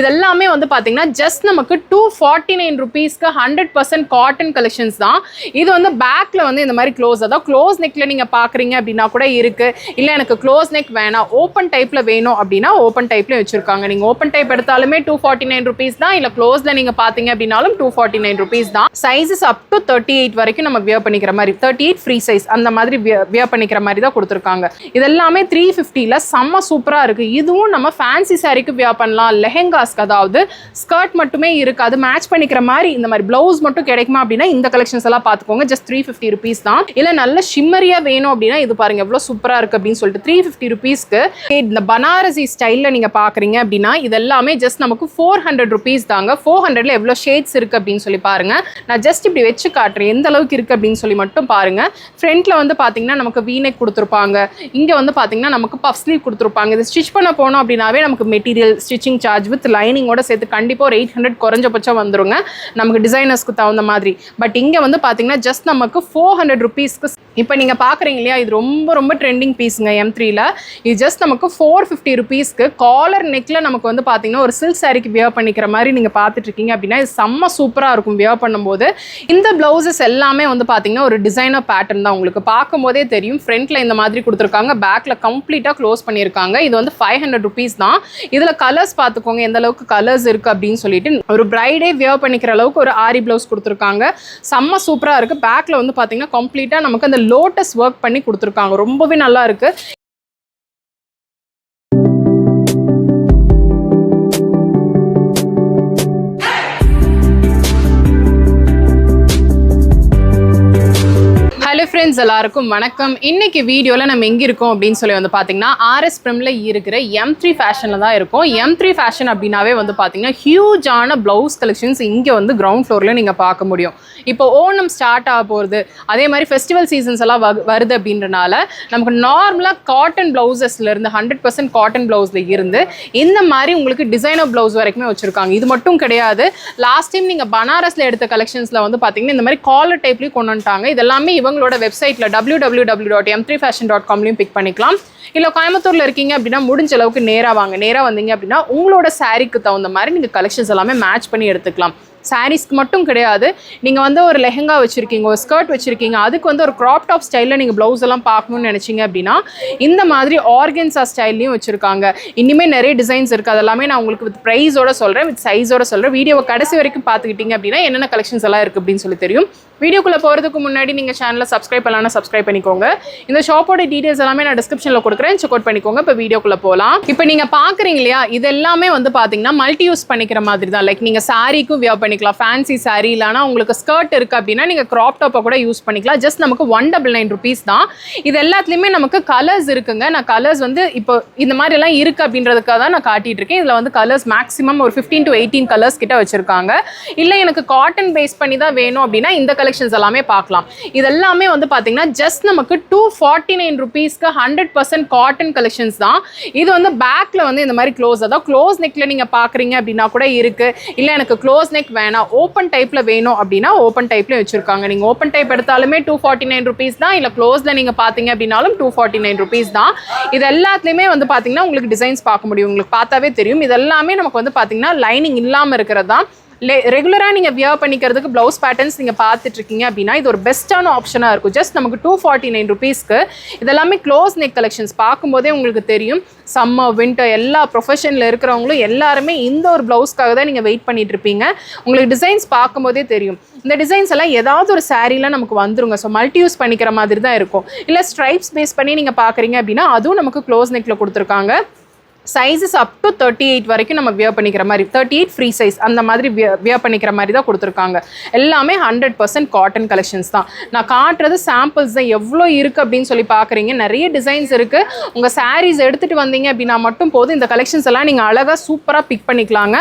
இதெல்லாமே வந்து பார்த்தீங்கன்னா ஜஸ்ட் நமக்கு டூ ஃபார்ட்டி நைன் ருபீஸ்க்கு ஹண்ட்ரட் பர்சன்ட் காட்டன் கலெக்ஷன்ஸ் தான். இது வந்து பேக்கில் வந்து இந்த மாதிரி க்ளோஸ் அதாவது க்ளோஸ் நெக்கில் நீங்கள் பார்க்குறீங்க அப்படின்னா கூட இருக்குது இல்லை எனக்கு க்ளோஸ் நெக் வேணாம். ஓப்பன் டைப்பில் வேணும் அப்படின்னா ஓப்பன் டைப்லேயும் வச்சுருக்காங்க. நீங்கள் ஓப்பன் டைப் எடுத்தாலுமே டூ ஃபார்ட்டி நைன் ருபீஸ் தான். இல்லை க்ளோஸில் நீங்கள் பார்த்தீங்க அப்படின்னாலும் டூ ஃபார்ட்டி நைன் ருபீஸ் தான். Sizes up to thirty eight வரைக்கும் நம்ம வியர் பண்ணிக்கிற மாதிரி தேர்ட்டி எயிட் ஃப்ரீ சைஸ் அந்த மாதிரி வியர் பண்ணிக்கிற மாதிரி தான் கொடுத்துருக்காங்க. இதெல்லாமே த்ரீ ஃபிஃப்டியில் செம்ம சூப்பராக இருக்குது இதுவும் நம்ம ஃபேன்சி சாரிக்கு வியர் பண்ணலாம். லெஹெங்காஸ்க்கு அதாவது ஸ்கர்ட் மட்டுமே இருக்காது மேட்ச் பண்ணிக்கிற மாதிரி இந்த மாதிரி ப்ளவுஸ் மட்டும் கிடைக்குமா அப்படின்னா இந்த கலெக்ஷன்ஸ் எல்லாம் பார்த்துக்கோங்க. ஜஸ்ட் த்ரீ ஃபிஃப்டி ருபீஸ் தான். இல்லை நல்ல ஷிம்மரியாக வேணும் அப்படின்னா இது பாருங்க எவ்வளோ சூப்பராக இருக்குது அப்படின்னு சொல்லிட்டு த்ரீ ஃபிஃப்டி ருபீஸ்க்கு இந்த பனாரசி ஸ்டைலில் நீங்கள் பார்க்குறீங்க அப்படின்னா இது எல்லாமே ஜஸ்ட் நமக்கு ஃபோர் ஹண்ட்ரட் ருபீஸ் தாங்க. ஃபோர் ஹண்ட்ரட்ல எவ்வளோ ஷேட்ஸ் இருக்குது அப்படின்னு சொல்லி பாருங்க. நான் ஜஸ்ட் இப்படி வச்சு காட்டுறேன். எந்த அளவுக்கு இருக்குது அப்படின்னு சொல்லி மட்டும் பாருங்க. ஃப்ரண்ட்டில் வந்து பார்த்தீங்கன்னா நமக்கு வீனெக் கொடுத்துருப்பாங்க. இங்கே வந்து பார்த்தீங்கன்னா நமக்கு பஃப் ஸ்லீவ் கொடுத்துருப்பாங்க. இது ஸ்டிச் பண்ண போனோம் அப்படின்னாவே நமக்கு மெட்டீரியல் ஸ்டிச்சிங் சார்ஜ் வித் லைனிங்கோட சேர்த்து கண்டிப்பாக ஒரு எயிட் ஹண்ட்ரட் குறைஞ்சபட்சம் வந்துருங்க. நமக்கு டிசைனர்ஸ்க்கு தகுந்த மாதிரி. பட் இங்கே வந்து பார்த்தீங்கன்னா ஜஸ்ட் நமக்கு ஃபோர் ஹண்ட்ரட் ருபீஸ்க்கு இப்போ நீங்கள் பார்க்குறீங்க இல்லையா இது ரொம்ப ரொம்ப ட்ரெண்டிங் பீஸுங்க எம் த்ரீல இது ஜஸ்ட் நமக்கு ஃபோர் ஃபிஃப்டி ருபீஸ்க்கு காலர் நெக்கில் நமக்கு வந்து பார்த்தீங்கன்னா ஒரு சில்க் சாரிக்கு வியர் பண்ணிக்கிற மாதிரி நீங்கள் பார்த்துட்டு இருக்கீங்க அப்படின்னா இது செம்ம சூப்பராக இருக்கும் வியர் பண்ணும்போது. இந்த ப்ளவுசஸ் எல்லாமே வந்து பார்த்தீங்கன்னா ஒரு டிசைனர் பேட்டர்ன் தான் உங்களுக்கு. பார்க்கும்போதே தெரியும். ஃப்ரண்ட்டில் இந்த மாதிரி கொடுத்துருக்காங்க. பேக்கில் கம்ப்ளீட்டாக க்ளோஸ் பண்ணியிருக்காங்க. இது வந்து ஃபைவ் ஹண்ட்ரட் ருபீஸ் தான். இதில் கலர்ஸ் பார்த்துக்கோங்க எந்த அளவுக்கு கலர்ஸ் இருக்குது அப்படின்னு சொல்லிட்டு ஒரு பிரைடே வியர் பண்ணிக்கிற அளவுக்கு ஒரு ஆரி ப்ளவுஸ் கொடுத்துருக்காங்க. செம்ம சூப்பராக இருக்குது பேக்கில் வந்து பார்த்தீங்கன்னா கம்ப்ளீட்டாக நமக்கு அந்த லோட்டஸ் ஒர்க் பண்ணி கொடுத்துருக்காங்க. ரொம்பவே நல்லா இருக்குது ஹலோ ஃப்ரெண்ட்ஸ் எல்லாருக்கும் வணக்கம். இன்னைக்கு வீடியோவில் நம்ம எங்கே இருக்கோம் அப்படின்னு சொல்லி வந்து பார்த்தீங்கன்னா ஆர்எஸ் ப்ரெமில் இருக்கிற எம் த்ரீ ஃபேஷனில் தான் இருக்கும். எம் த்ரீ ஃபேஷன் அப்படின்னாவே வந்து பார்த்தீங்கன்னா ஹியூஜான ப்ளவுஸ் கலெக்ஷன்ஸ் இங்கே வந்து கிரவுண்ட் ஃப்ளோரில் நீங்கள் பார்க்க முடியும். இப்போ ஓணம் ஸ்டார்ட் ஆக போகிறது அதே மாதிரி ஃபெஸ்டிவல் சீசன்ஸ் எல்லாம் வ- வருது அப்படின்றனால நமக்கு நார்மலாக காட்டன் ப்ளவுசஸ்லேருந்து ஹண்ட்ரட் பர்சன்ட் காட்டன் ப்ளவுஸில் இருந்து இந்த மாதிரி உங்களுக்கு டிசைனர் ப்ளவுஸ் வரைக்குமே வச்சுருக்காங்க. இது மட்டும் கிடையாது. லாஸ்ட் டைம் நீங்கள் பனாரஸில் எடுத்த கலெக்ஷன்ஸில் வந்து பார்த்தீங்கன்னா இந்த மாதிரி காலர் டைப்லேயும் கொண்டு வந்துட்டாங்க. இதெல்லாமே இவங்களோட இவங்களோட வெப்சைட்டில் W W W dot M three fashion dot காம்லையும் pick பண்ணிக்கலாம். இல்லை கோயம்புத்தூரில் இருக்கீங்க அப்படின்னா முடிஞ்ச அளவுக்கு நேராக வாங்க. நேராக வந்தீங்க அப்படின்னா உங்களோட சாரீக்கு தகுந்த மாதிரி நீங்கள் கலெக்ஷன்ஸ் எல்லாமே மேட்ச் பண்ணி எடுத்துக்கலாம். சாரீஸ்க்கு மட்டும் கிடையாது. நீங்கள் வந்து ஒரு லெஹெங்கா வச்சுருக்கீங்க ஒரு ஸ்கர்ட் வச்சுருக்கீங்க அதுக்கு வந்து ஒரு க்ராப் டாப் ஸ்டைலில் நீங்கள் ப்ளவுஸ் எல்லாம் பார்க்கணும்னு நினச்சிங்க அப்படின்னா இந்த மாதிரி ஆர்கன்ஸா ஸ்டைல்லையும் வச்சுருக்காங்க. இனிமேல் நிறைய டிசைன்ஸ் இருக்குது அதெல்லாமே நான் உங்களுக்கு வித் ப்ரைஸோட சொல்கிறேன் வித் சைஸோட சொல்கிறேன் வீடியோவை கடைசி வரைக்கும் பார்த்துக்கிட்டிங்க அப்படின்னா என்னென்ன கலெக்ஷன்ஸ் எல்லாம் இருக்குது அப்படின்னு சொல்லி தெரியும். வீடியோக்குள்ளே போகிறதுக்கு முன்னாடி நீங்கள் சேனலை சப்ஸ்கிரைப் பண்ணலாம் சப்ஸ்கிரைப் பண்ணிக்கோங்க. இந்த ஷாப்போட டீடைல்ஸ் எல்லாமே நான் டிஸ்கிரிப்ஷனில் கொடுக்குறேன். செக் அவுட் பண்ணிக்கோங்க. இப்போ வீடியோக்குள்ளே போகலாம் இப்போ நீங்கள் பார்க்குறீங்க இல்லையா? இது எல்லாமே வந்து பார்த்தீங்கன்னா மல்டி யூஸ் பண்ணிக்கிற மாதிரி தான் லைக் நீங்கள் சாரீக்கும் வியர் பண்ணிக்கலாம். ஃபேன்சி சாரீ இல்லைனா உங்களுக்கு ஸ்கர்ட் இருக்குது அப்படின்னா நீங்கள் க்ராப் டாப்பை கூட யூஸ் பண்ணிக்கலாம். ஜஸ்ட் நமக்கு ஒன் டபுள் நைன் ருபீஸ் தான். இது எல்லாத்துலேயுமே நமக்கு கலர்ஸ் இருக்குங்க. நான் கலர்ஸ் வந்து இப்போ இந்த மாதிரி எல்லாம் இருக்குது அப்படின்றதுக்காக தான் நான் காட்டிட்டு இருக்கேன். இதில் வந்து கலர்ஸ் மேக்ஸிமம் ஒரு ஃபிஃப்டீன் டு எயிட்டீன் கலர்ஸ் கிட்ட வச்சுருக்காங்க. இல்லை எனக்கு காட்டன் பேஸ் பண்ணி தான் வேணும் அப்படின்னா இந்த கலர் கலெக்ஷன்ஸ் எல்லாமே பார்க்கலாம். இது எல்லாமே வந்து பார்த்தீங்கன்னா ஜஸ்ட் நமக்கு டூ ஃபார்ட்டி நைன் ருபீஸ்க்கு ஹண்ட்ரட் பர்சன்ட் காட்டன் கலெக்ஷன்ஸ் தான். இது வந்து பேக்கில் வந்து இந்த மாதிரி க்ளோஸ் அதாவது க்ளோஸ் நெக்கில் நீங்கள் பார்க்குறீங்க அப்படின்னா கூட இருக்குது இல்லை எனக்கு க்ளோஸ் நெக் வேணாம். ஓப்பன் டைப்பில் வேணும் அப்படின்னா ஓப்பன் டைப்லேயும் வச்சுருக்காங்க. நீங்கள் ஓப்பன் டைப் எடுத்தாலுமே டூ ஃபார்ட்டி நைன் ருபீஸ் தான். இல்லை க்ளோஸில் நீங்கள் பார்த்தீங்க அப்படின்னாலும் டூ ஃபார்ட்டி நைன் ருபீஸ் தான். இது எல்லாத்துலேயுமே வந்து பார்த்தீங்கன்னா உங்களுக்கு டிசைன்ஸ் பார்க்க முடியும். உங்களுக்கு பார்த்தாவே தெரியும். இது எல்லாமே நமக்கு வந்து பார்த்தீங்கன்னா லைனிங் இல்லாமல் இருக்கிறது தான். ரெகுலராக நீங்கள் வியர் பண்ணிக்கிறதுக்கு ப்ளவுஸ் பேட்டர்ன்ஸ் நீங்கள் பார்த்துட்ருக்கீங்க அப்படின்னா இது ஒரு பெஸ்ட்டான ஆப்ஷனாக இருக்கும். ஜஸ்ட் நமக்கு டூ ஃபார்ட்டி நைன் ருபீஸ்க்கு இதெல்லாமே க்ளோஸ் நெக் கலெக்ஷன்ஸ் பார்க்கும்போதே உங்களுக்கு தெரியும். சம்மர் வின்டர் எல்லா ப்ரொஃபஷனில் இருக்கிறவங்களும் எல்லாருமே இந்த ஒரு ப்ளவுஸ்க்காக தான் நீங்கள் வெயிட் பண்ணிட்டு இருப்பீங்க உங்களுக்கு டிசைன்ஸ் பார்க்கும்போதே தெரியும். இந்த டிசைன்ஸ் எல்லாம் ஏதாவது ஒரு சாரீல நமக்கு வந்துருங்க. ஸோ மல்டி யூஸ் பண்ணிக்கிற மாதிரி தான் இருக்கும். இல்லை ஸ்ட்ரைப்ஸ் பேஸ் பண்ணி நீங்கள் பார்க்குறீங்க அப்படின்னா அதுவும் நமக்கு க்ளோஸ் நெக்கில் கொடுத்துருக்காங்க. Sizes up to thirty eight வரைக்கும் நம்ம வியர் பண்ணிக்கிற மாதிரி தேர்ட்டி எயிட் ஃப்ரீ சைஸ் அந்த மாதிரி வியர் பண்ணிக்கிற மாதிரி தான் கொடுத்துருக்காங்க. எல்லாமே ஹண்ட்ரட் பர்சன்ட் காட்டன் கலெக்ஷன்ஸ் தான். நான் காட்டுறது சாம்பிள்ஸ் தான். எவ்வளோ இருக்குது அப்படின்னு சொல்லி பார்க்குறீங்க. நிறைய டிசைன்ஸ் இருக்குது உங்கள் சாரீஸ் எடுத்துகிட்டு வந்தீங்க அப்படின்னா மட்டும் போதும். இந்த கலெக்ஷன்ஸ் எல்லாம் நீங்கள் அழகாக சூப்பராக பிக் பண்ணிக்கலாங்க.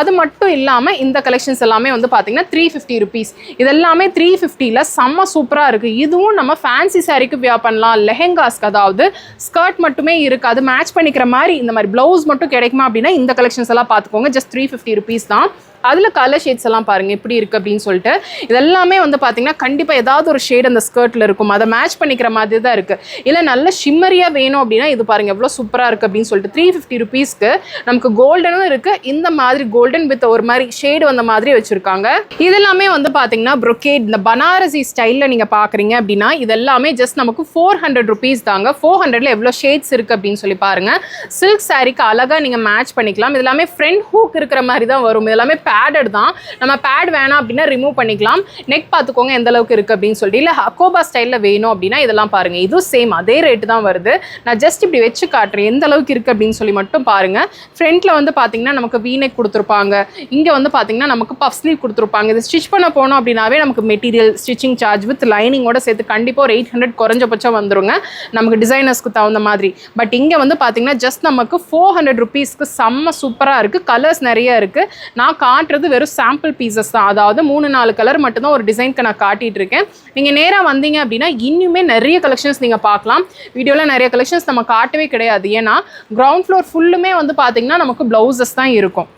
அது மட்டும் இல்லாமல் இந்த கலெக்ஷன்ஸ் எல்லாமே வந்து பார்த்தீங்கன்னா த்ரீ ஃபிஃப்டி ருபீஸ் இதெல்லாமே த்ரீ ஃபிஃப்டியில் செம்ம சூப்பராக இருக்குது இதுவும் நம்ம ஃபேன்சி சாரீக்கு வியர் பண்ணலாம். லெஹெங்காஸ்க்கு அதாவது ஸ்கர்ட் மட்டுமே இருக்குது அது மேட்ச் பண்ணிக்கிற மாதிரி இந்த மாதிரி ப்ளவுஸ் மட்டும் கிடைக்குமா அப்படின்னா இந்த கலெக்ஷன்ஸ் எல்லாம் பார்த்துக்கோங்க. ஜஸ்ட் த்ரீ ஃபிஃப்டி ருபீஸ் தான். அதில் கலர் ஷேட்ஸ் எல்லாம் பாருங்கள் எப்படி இருக்குது அப்படின்னு சொல்லிட்டு. இதெல்லாமே வந்து பார்த்தீங்கன்னா கண்டிப்பாக ஏதாவது ஒரு ஷேட் அந்த ஸ்கர்ட்டில் இருக்கும். அதை மேட்ச் பண்ணிக்கிற மாதிரி தான் இருக்குது இல்லை நல்ல ஷிம்மரியாக வேணும் அப்படின்னா இது பாருங்கள் எவ்வளோ சூப்பராக இருக்குது அப்படின்னு சொல்லிட்டு த்ரீ ஃபிஃப்டி ருபீஸ்க்கு நமக்கு கோல்டனும் இருக்குது இந்த மாதிரி கோல்டன் வித் ஒரு மாதிரி ஷேடு வந்த மாதிரி வச்சுருக்காங்க. இதெல்லாமே வந்து பார்த்தீங்கன்னா ப்ரொகேட் இந்த பனாரசி ஸ்டைலில் நீங்கள் பார்க்குறீங்க அப்படின்னா இதெல்லாமே ஜஸ்ட் நமக்கு ஃபோர் ஹண்ட்ரட் ருபீஸ் தாங்க. ஃபோர் ஹண்ட்ரட்ல எவ்வளோ ஷேட்ஸ் இருக்குது அப்படின்னு சொல்லி பாருங்கள் சில்க் சாரீக்கு அழகாக நீங்கள் மேட்ச் பண்ணிக்கலாம். இது எல்லாமே ஃப்ரண்ட் ஹூக் இருக்கிற மாதிரி தான் வரும். இதெல்லாமே பேடட் தான். நம்ம பேட் வேணாம் அப்படின்னா ரிமூவ் பண்ணிக்கலாம். நெக் பார்த்துக்கோங்க எந்த அளவுக்கு இருக்குது அப்படின்னு சொல்லிட்டு. இல்லை அக்கோபா ஸ்டைலில் வேணும் அப்படின்னா இதெல்லாம் பாருங்க. இதுவும் சேம் அதே ரேட்டு தான் வருது. நான் ஜஸ்ட் இப்படி வச்சு காட்டுறேன். எந்த அளவுக்கு இருக்குது அப்படின்னு சொல்லி மட்டும் பாருங்க. ஃப்ரண்ட்ல வந்து பார்த்தீங்கன்னா நமக்கு வீனெக் கொடுத்துருப்பாங்க. இங்கே வந்து பார்த்தீங்கன்னா நமக்கு பஃப் ஸ்லீவ் கொடுத்துருப்பாங்க. இது ஸ்டிச் பண்ண போனோம் அப்படின்னாவே நமக்கு மெட்டீரியல் ஸ்டிச்சிங் சார்ஜ் வித் லைனிங்கோட சேர்த்து கண்டிப்பாக ஒரு எயிட் ஹண்ட்ரட் குறைஞ்சபட்சம் வந்துருங்க. நமக்கு டிசைனர்ஸ்க்கு தகுந்த மாதிரி. பட் இங்கே வந்து பார்த்தீங்கன்னா ஜஸ்ட் நமக்கு ஃபோர் ஹண்ட்ரட் ருபீஸ்க்கு செம்ம சூப்பராக இருக்குது கலர்ஸ் நிறைய இருக்குது நான் காட்டுறது வெறும் சாம்பிள் பீசஸ் தான். அதாவது மூணு நாலு கலர் மட்டும்தான் ஒரு டிசைனுக்கு நான் காட்டிகிட்டு இருக்கேன் நீங்கள் நேராக வந்தீங்க அப்படின்னா இன்னுமே நிறைய கலெக்ஷன்ஸ் நீங்கள் பார்க்கலாம். வீடியோவில் நிறைய கலெக்ஷன்ஸ் நம்ம காட்டவே கிடையாது. ஏன்னா கிரவுண்ட் ஃப்ளோர் ஃபுல்லுமே வந்து பார்த்தீங்கன்னா நமக்கு ப்ளவுசஸ் தான் இருக்கும்.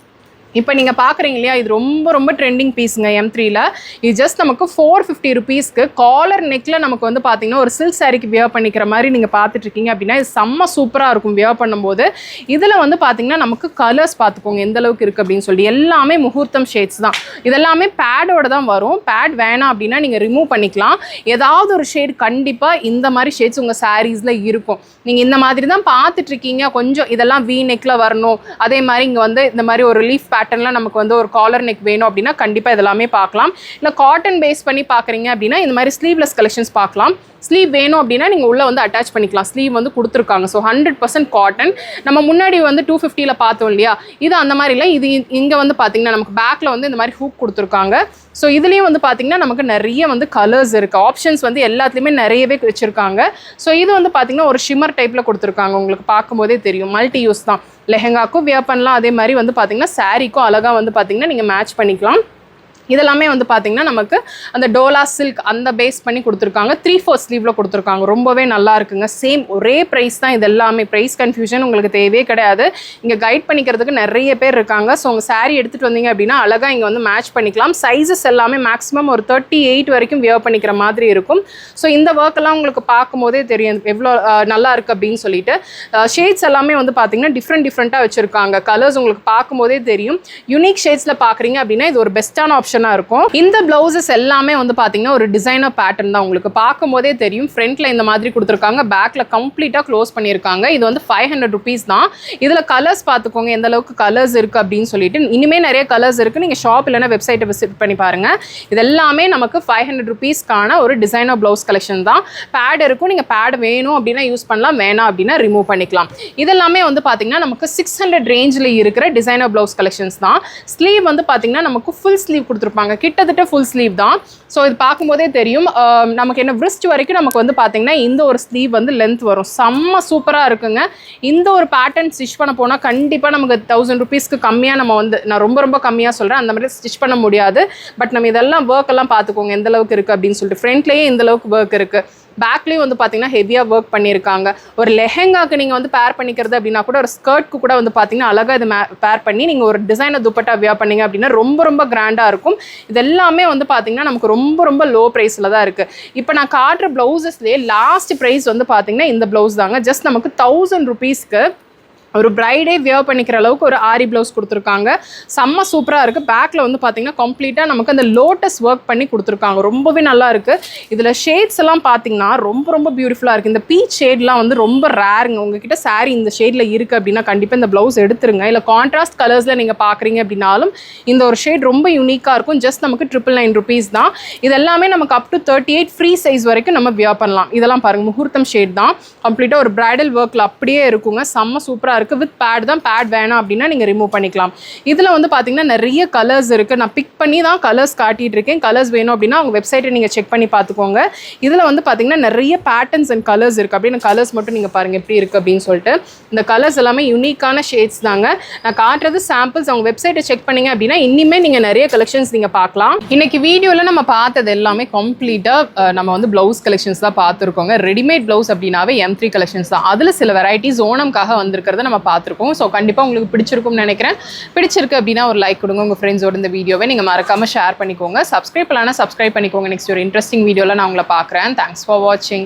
இப்போ நீங்கள் பார்க்குறீங்க இல்லையா இது ரொம்ப ரொம்ப ட்ரெண்டிங் பீஸுங்க எம் த்ரீல இது ஜஸ்ட் நமக்கு ஃபோர் ஃபிஃப்டி ருபீஸ்க்கு காலர் நெக்கில் நமக்கு வந்து பார்த்தீங்கன்னா ஒரு சில்க் சாரிக்கு வியர் பண்ணிக்கிற மாதிரி நீங்கள் பார்த்துட்ருக்கீங்க அப்படின்னா இது செம்ம சூப்பராக இருக்கும் வியர் பண்ணும்போது. இதில் வந்து பார்த்தீங்கன்னா நமக்கு கலர்ஸ் பார்த்துக்கோங்க எந்த அளவுக்கு இருக்குது அப்படின்னு சொல்லி எல்லாமே முகூர்த்தம் ஷேட்ஸ் தான். இதெல்லாமே பேடோட தான் வரும். பேட் வேணாம் அப்படின்னா நீங்கள் ரிமூவ் பண்ணிக்கலாம். ஏதாவது ஒரு ஷேட் கண்டிப்பாக இந்த மாதிரி ஷேட்ஸ் உங்கள் சாரீஸில் இருக்கும். நீங்கள் இந்த மாதிரி தான் பார்த்துட்ருக்கீங்க கொஞ்சம் இதெல்லாம் வி நெக்கில் வரணும். அதே மாதிரி இங்கே வந்து இந்த மாதிரி ஒரு லீஃப் பேட்டர்னில் நமக்கு வந்து ஒரு காலர் நெக் வேணும் அப்படின்னா கண்டிப்பாக இதெல்லாமே பார்க்கலாம். இல்லை காட்டன் பேஸ் பண்ணி பார்க்குறீங்க அப்படின்னா இந்த மாதிரி ஸ்லீவ்லெஸ் கலெக்ஷன்ஸ் பார்க்கலாம். ஸ்லீவ் வேணும் அப்படின்னா நீங்கள் உள்ளே வந்து அட்டாச் பண்ணிக்கலாம். ஸ்லீவ் வந்து கொடுத்துருக்காங்க. ஸோ ஹண்ட்ரட் பர்சன்ட் காட்டன் நம்ம முன்னாடி வந்து டூ ஃபிஃப்டியில் பார்த்தோம் இல்லையா? இது அந்த மாதிரி இல்லை. இது இங்கே வந்து பார்த்தீங்கன்னா நமக்கு பேக்கில் வந்து இந்த மாதிரி ஹூக் கொடுத்துருக்காங்க. ஸோ இதுலேயும் வந்து பார்த்தீங்கன்னா நமக்கு நிறைய வந்து கலர்ஸ் இருக்குது ஆப்ஷன்ஸ் வந்து எல்லாத்துலேயுமே நிறையவே வச்சுருக்காங்க. ஸோ இது வந்து பார்த்திங்கன்னா ஒரு ஷிமர் டைப்பில் கொடுத்துருக்காங்க. உங்களுக்கு பார்க்கும்போதே தெரியும். மல்டி யூஸ் தான் லெஹெங்காக்கும் வியர் பண்ணலாம். அதே மாதிரி வந்து பார்த்திங்கன்னா சாரீக்கும் அழகாக வந்து பார்த்தீங்கன்னா நீங்கள் மேட்ச் பண்ணிக்கலாம். இதெல்லாமே வந்து பார்த்திங்கன்னா நமக்கு அந்த டோலா சில்க் அந்த பேஸ் பண்ணி கொடுத்துருக்காங்க. த்ரீ ஃபோர் ஸ்லீவில் கொடுத்துருக்காங்க. ரொம்பவே நல்லா இருக்குங்க. சேம் ஒரே ப்ரைஸ் தான் இது எல்லாமே ப்ரைஸ் கன்ஃபியூஷன் உங்களுக்கு தேவையே கிடையாது. இங்கே கைட் பண்ணிக்கிறதுக்கு நிறைய பேர் இருக்காங்க. ஸோ உங்கள் சாரீ எடுத்துகிட்டு வந்தீங்க அப்படின்னா அழகாக இங்கே வந்து மேட்ச் பண்ணிக்கலாம். சைஸஸ் எல்லாமே மேக்ஸிமம் ஒரு தேர்ட்டி எயிட் வரைக்கும் வியர் பண்ணிக்கிற மாதிரி இருக்கும். ஸோ இந்த ஒர்க்கெல்லாம் உங்களுக்கு பார்க்கும்போதே தெரியும். எவ்வளோ நல்லா இருக்குது அப்படின்னு சொல்லிட்டு. ஷேட்ஸ் எல்லாமே வந்து பார்த்தீங்கன்னா டிஃப்ரெண்ட் டிஃப்ரெண்ட்டாக வச்சுருக்காங்க. கலர்ஸ் உங்களுக்கு பார்க்கும்போதே தெரியும். யூனிக் ஷேட்ஸில் பார்க்குறீங்க அப்படின்னா இது ஒரு பெஸ்ட்டான ஆப்ஷன் ஆப்ஷனாக இருக்கும். இந்த ப்ளவுசஸ் எல்லாமே வந்து பார்த்தீங்கன்னா ஒரு டிசைனர் பேட்டர்ன் தான். உங்களுக்கு பார்க்கும்போதே தெரியும். ஃப்ரண்ட்டில் இந்த மாதிரி கொடுத்துருக்காங்க. பேக்கில் கம்ப்ளீட்டாக க்ளோஸ் பண்ணியிருக்காங்க. இது வந்து ஃபைவ் ஹண்ட்ரட் ருபீஸ் தான். இதில் கலர்ஸ் பார்த்துக்கோங்க. எந்த அளவுக்கு கலர்ஸ் இருக்குது அப்படின்னு சொல்லிட்டு இனிமேல் நிறைய கலர்ஸ் இருக்குது நீங்கள் ஷாப் இல்லைன்னா வெப்சைட்டை விசிட் பண்ணி பாருங்கள் இது எல்லாமே நமக்கு ஃபைவ் ஹண்ட்ரட் ருபீஸ்க்கான ஒரு டிசைனர் ப்ளவுஸ் கலெக்ஷன் தான். பேட் இருக்கும். நீங்கள் பேட் வேணும் அப்படின்னா யூஸ் பண்ணலாம். வேணாம் அப்படின்னா ரிமூவ் பண்ணிக்கலாம். இதெல்லாமே வந்து பார்த்தீங்கன்னா நமக்கு சிக்ஸ் ஹண்ட்ரட் ரேஞ்சில் இருக்கிற டிசைனர் ப்ளவுஸ் கலெக்ஷன்ஸ் தான். ஸ்லீவ் வந்து பார்த்தீங்கன்னா நமக்கு ஃபுல் ஸ்லீவ் கொடுத்துருப்பாங்க. கிட்டத்தட்ட ஃபுல் ஸ்லீவ் தான். ஸோ இது பார்க்கும்போதே தெரியும். நமக்கு என்ன விரிஸ்ட் வரைக்கும் நமக்கு வந்து பார்த்தீங்கன்னா இந்த ஒரு ஸ்லீவ் வந்து லென்த் வரும். செம்ம சூப்பராக இருக்குங்க. இந்த ஒரு பேட்டர்ன் ஸ்டிச் பண்ண போனால் கண்டிப்பாக நமக்கு தௌசண்ட் ருபீஸ்க்கு கம்மியாக நம்ம வந்து நான் ரொம்ப ரொம்ப கம்மியாக சொல்கிறேன் அந்த மாதிரி ஸ்டிச் பண்ண முடியாது. பட் நம்ம இதெல்லாம் ஒர்க் எல்லாம் பார்த்துக்கோங்க. எந்த அளவுக்கு இருக்குது அப்படின்னு சொல்லிட்டு. ஃப்ரண்ட்லேயே இந்த அளவுக்கு ஒர்க் இருக்குது பேக்லேயும் வந்து பார்த்தீங்கன்னா ஹெவியாக ஒர்க் பண்ணியிருக்காங்க ஒரு லெஹெங்காக்கு நீங்கள் வந்து பேர் பண்ணிக்கிறது அப்படின்னா கூட ஒரு ஸ்கர்ட்க்கு கூட வந்து பார்த்தீங்கன்னா அழகாக இது பேர் பண்ணி நீங்கள் ஒரு டிசைனை துப்பட்டா வியா பண்ணீங்க அப்படின்னா ரொம்ப ரொம்ப கிராண்டாக இருக்கும். இது எல்லாமே வந்து பார்த்தீங்கன்னா நமக்கு ரொம்ப ரொம்ப லோ ப்ரைஸில் தான் இருக்குது இப்போ நான் காட்டுற ப்ளவுசஸ்லேயே லாஸ்ட் ப்ரைஸ் வந்து பார்த்தீங்கன்னா இந்த ப்ளவுஸ் தாங்க. ஜஸ்ட் நமக்கு தௌசண்ட் ருபீஸ்க்கு ஒரு பிரைடே வியர் பண்ணிக்கிற அளவுக்கு ஒரு ஆரி ப்ளவுஸ் கொடுத்துருக்காங்க. செம்ம சூப்பராக இருக்குது பேக்கில் வந்து பார்த்திங்கன்னா கம்ப்ளீட்டாக நமக்கு அந்த லோட்டஸ் ஒர்க் பண்ணி கொடுத்துருக்காங்க. ரொம்பவே நல்லா இருக்குது இதில் ஷேட்ஸ் எல்லாம் பார்த்திங்கன்னா ரொம்ப ரொம்ப பியூட்டிஃபுல்லாக இருக்குது இந்த பீச் ஷேட்லாம் வந்து ரொம்ப ரேருங்க உங்ககிட்ட saree இந்த ஷேடில் இருக்குது அப்படின்னா கண்டிப்பாக இந்த ப்ளவுஸ் எடுத்துருங்க. இல்லை கான்ட்ராஸ்ட் கலர்ஸில் நீங்கள் பார்க்குறீங்க அப்படின்னாலும் இந்த ஒரு ஷேட் ரொம்ப யூனிக்காக இருக்கும். ஜஸ்ட் நமக்கு ட்ரிபிள் நைன் ருபீஸ் தான். இது எல்லாமே நமக்கு up to thirty eight free size வரைக்கும் நம்ம வியர் பண்ணலாம். இதெல்லாம் பாருங்கள் முகூர்த்தம் ஷேட் தான். கம்ப்ளீட்டாக ஒரு பிரைடல் ஒர்க்கில் அப்படியே இருக்குங்க. செம்ம சூப்பராக இருக்குது வித் பேட் தான் பேட் வேணாம் அப்படின்னா நீங்கள் ரிமூவ் பண்ணிக்கலாம். இதில் வந்து பார்த்தீங்கன்னா நிறைய கலர்ஸ் இருக்குது நான் பிக் பண்ணி தான் கலர்ஸ் காட்டிகிட்டு இருக்கேன். கலர்ஸ் வேணும் அப்படின்னா அவங்க வெப்சைட்டை நீங்கள் செக் பண்ணி பார்த்துக்கோங்க இதில் வந்து பார்த்தீங்கன்னா நிறைய பேட்டர்ன்ஸ் அண்ட் கலர்ஸ் இருக்குது அப்படின்னு கலர்ஸ் மட்டும் நீங்கள் பாருங்கள் எப்படி இருக்குது அப்படின்னு சொல்லிட்டு. இந்த கலர்ஸ் எல்லாமே யூனிக்கான ஷேட்ஸ் தாங்க. நான் காட்டுறது சாம்பிள்ஸ் அவங்க வெப்சைட்டை செக் பண்ணிங்க அப்படின்னா இனிமேல் நீங்கள் நிறைய கலெக்ஷன்ஸ் நீங்கள் பார்க்கலாம். இன்றைக்கி வீடியோவில் நம்ம பார்த்தது எல்லாமே கம்ப்ளீட்டாக நம்ம வந்து ப்ளவுஸ் கலெக்ஷன்ஸ் தான் பார்த்துருக்கோங்க. ரெடிமேட் ப்ளவுஸ் அப்படின்னாவே எம் த்ரீ கலெக்ஷன்ஸ் தான். அதில் சில வெரைட்டிஸ் ஓணம்காக வந்திருக்கிறத நம்ம நம்ம பார்த்துருக்கோம். ஸோ கண்டிப்பாக உங்களுக்கு பிடிச்சிருக்கும்னு நினைக்கிறேன். பிடிச்சிருக்கு அப்படின்னா ஒரு லைக் கொடுங்க. உங்கள் ஃப்ரெண்ட்ஸோட இந்த வீடியோவை நீங்கள் மறக்காமல் ஷேர் பண்ணிக்கோங்க. சப்ஸ்கிரைப் பண்ணலாம் சப்ஸ்கிரைப் பண்ணிக்கோங்க. நெக்ஸ்ட் ஒரு இன்ட்ரெஸ்டிங் வீடியோவில் நான் உங்களை பார்க்குறேன். தேங்க்ஸ் ஃபார் வாட்சிங்